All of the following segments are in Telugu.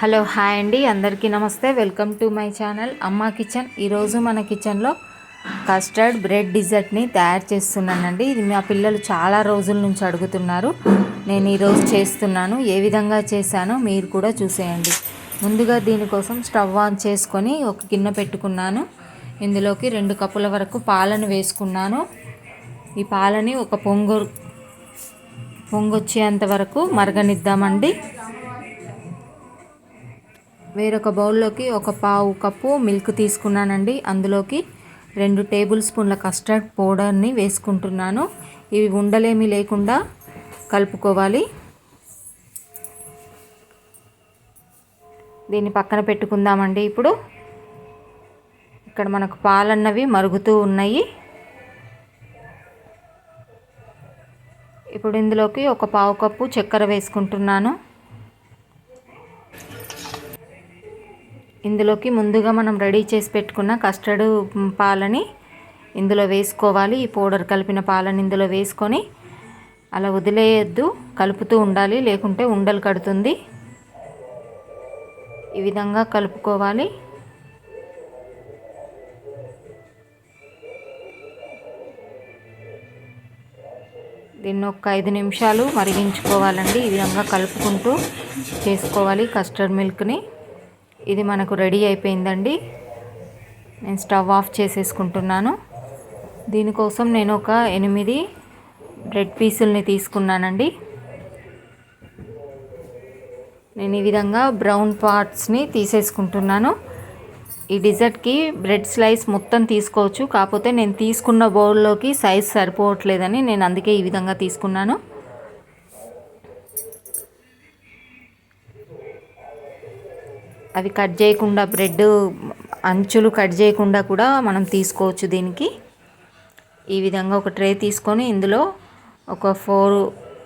హలో హాయ్ అండి. అందరికీ నమస్తే. వెల్కమ్ టు మై ఛానల్ అమ్మ కిచెన్. ఈరోజు మన కిచెన్లో కస్టర్డ్ బ్రెడ్ డిజర్ట్ని తయారు చేస్తున్నానండి. ఇది మా పిల్లలు చాలా రోజుల నుంచి అడుగుతున్నారు. నేను ఈరోజు చేస్తున్నాను. ఏ విధంగా చేశానో మీరు కూడా చూసేయండి. ముందుగా దీనికోసం స్టవ్ ఆన్ చేసుకొని ఒక గిన్నె పెట్టుకున్నాను. ఇందులోకి రెండు కప్పుల వరకు పాలను వేసుకున్నాను. ఈ పాలని ఒక పొంగు పొంగొచ్చేంత వరకు మరగనిద్దామండి. వేరొక బౌల్లోకి ఒక పావు కప్పు మిల్క్ తీసుకున్నానండి. అందులోకి రెండు టేబుల్ స్పూన్ల కస్టర్డ్ పౌడర్ని వేసుకుంటున్నాను. ఇవి ఉండలేమి లేకుండా కలుపుకోవాలి. దీన్ని పక్కన పెట్టుకుందామండి ఇప్పుడు. ఇక్కడ మనకు పాలన్నవి మరుగుతూ ఉన్నాయి. ఇప్పుడు ఇందులోకి ఒక పావు కప్పు చక్కెర వేసుకుంటున్నాను. ఇందులోకి ముందుగా మనం రెడీ చేసి పెట్టుకున్న కస్టర్డ్ పాలని ఇందులో వేసుకోవాలి. ఈ పౌడర్ కలిపిన పాలని ఇందులో వేసుకొని అలా వదిలేయద్దు. కలుపుతూ ఉండాలి లేకుంటే ఉండలు కడుతుంది. ఈ విధంగా కలుపుకోవాలి. దీన్ని ఒక ఐదు నిమిషాలు మరిగించుకోవాలండి. ఈ విధంగా కలుపుకుంటూ చేసుకోవాలి కస్టర్డ్ మిల్క్ని. ఇది మనకు రెడీ అయిపోయిందండి. నేను స్టవ్ ఆఫ్ చేసేసుకుంటున్నాను. దీనికోసం నేను ఒక ఎనిమిది బ్రెడ్ పీసుల్ని తీసుకున్నానండి. నేను ఈ విధంగా బ్రౌన్ పార్ట్స్ని తీసేసుకుంటున్నాను. ఈ డిజర్ట్కి బ్రెడ్ స్లైస్ మొత్తం తీసుకోవచ్చు. కాకపోతే నేను తీసుకున్న బౌల్లోకి సైజ్ సరిపోవట్లేదని నేను అందుకే ఈ విధంగా తీసుకున్నాను. అవి కట్ చేయకుండా బ్రెడ్ అంచులు కట్ చేయకుండా కూడా మనం తీసుకోవచ్చు దీనికి. ఈ విధంగా ఒక ట్రే తీసుకొని ఇందులో ఒక ఫోర్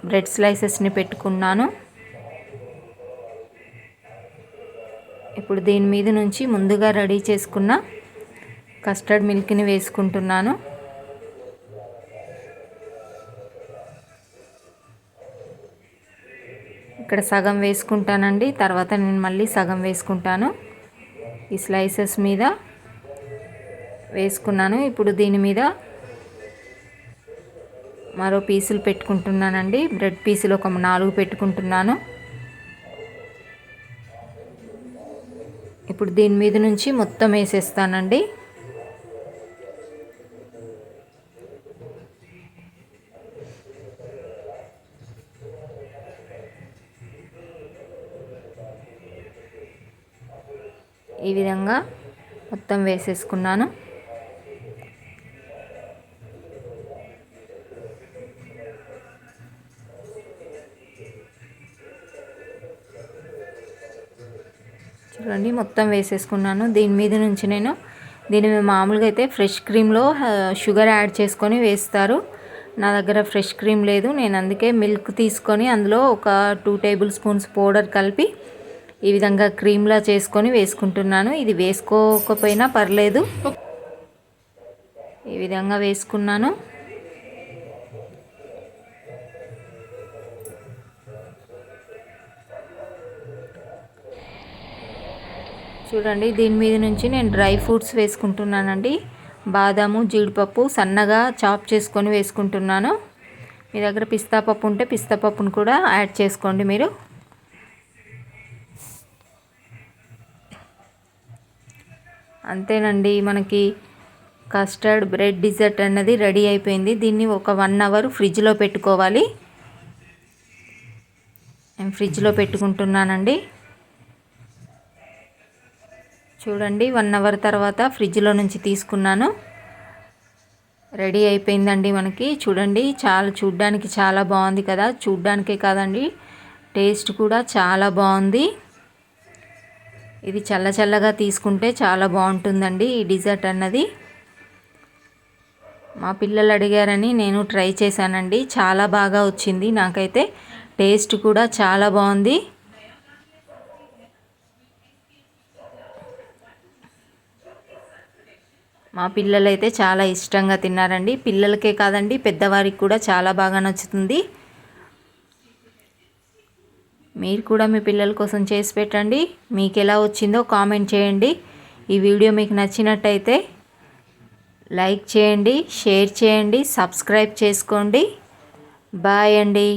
బ్రెడ్ స్లైసెస్ని పెట్టుకున్నాను. ఇప్పుడు దీని మీద నుంచి ముందుగా రెడీ చేసుకున్న కస్టర్డ్ మిల్క్ని వేసుకుంటున్నాను. ఇక్కడ సగం వేసుకుంటానండి. తర్వాత నేను మళ్ళీ సగం వేసుకుంటాను. ఈ స్లైసెస్ మీద వేసుకున్నాను. ఇప్పుడు దీని మీద మరో పీసులు పెట్టుకుంటున్నానండి. బ్రెడ్ పీసులు ఒక నాలుగు పెట్టుకుంటున్నాను. ఇప్పుడు దీని మీద నుంచి మొత్తం వేసేస్తానండి. ఈ విధంగా మొత్తం వేసేసుకున్నాను. చూడండి మొత్తం వేసేసుకున్నాను. దీని మీద నుంచి నేను దీని మీద మామూలుగా అయితే ఫ్రెష్ క్రీమ్లో షుగర్ యాడ్ చేసుకొని వేస్తారు. నా దగ్గర ఫ్రెష్ క్రీమ్ లేదు. నేను అందుకే మిల్క్ తీసుకొని అందులో ఒక టూ టేబుల్ స్పూన్స్ పౌడర్ కలిపి ఈ విధంగా క్రీమ్లా చేసుకొని వేసుకుంటున్నాను. ఇది వేసుకోకపోయినా పర్లేదు. ఈ విధంగా వేసుకున్నాను. చూడండి దీని మీద నుంచి నేను డ్రై ఫ్రూట్స్ వేసుకుంటున్నానండి. బాదాము జీడిపప్పు సన్నగా చాప్ చేసుకొని వేసుకుంటున్నాను. మీ దగ్గర పిస్తా పప్పు ఉంటే పిస్తా పప్పును కూడా యాడ్ చేసుకోండి మీరు. అంతేనండి మనకి కస్టర్డ్ బ్రెడ్ డిజర్ట్ అన్నది రెడీ అయిపోయింది. దీన్ని ఒక వన్ అవర్ ఫ్రిడ్జ్లో పెట్టుకోవాలి. నేను ఫ్రిడ్జ్లో పెట్టుకుంటున్నానండి. చూడండి వన్ అవర్ తర్వాత ఫ్రిడ్జ్లో నుంచి తీసుకున్నాను. రెడీ అయిపోయిందండి మనకి. చూడండి చాలా చూడ్డానికి చాలా బాగుంది కదా. చూడ్డానికే కాదండి టేస్ట్ కూడా చాలా బాగుంది. ఇది చల్ల చల్లగా తీసుకుంటే చాలా బాగుంటుందండి ఈ డిజర్ట్ అన్నది. మా పిల్లలు అడిగారని నేను ట్రై చేశానండి. చాలా బాగా వచ్చింది. నాకైతే టేస్ట్ కూడా చాలా బాగుంది. మా పిల్లలైతే చాలా ఇష్టంగా తిన్నారండి. పిల్లలకే కాదండి పెద్దవారికి కూడా చాలా బాగా నచ్చుతుంది. మీరు కూడా మీ పిల్లల కోసం చేసి పెట్టండి. మీకు ఎలా వచ్చిందో కామెంట్ చేయండి. ఈ వీడియో మీకు నచ్చినట్టయితే లైక్ చేయండి షేర్ చేయండి సబ్స్క్రైబ్ చేసుకోండి. బాయ్ అండి.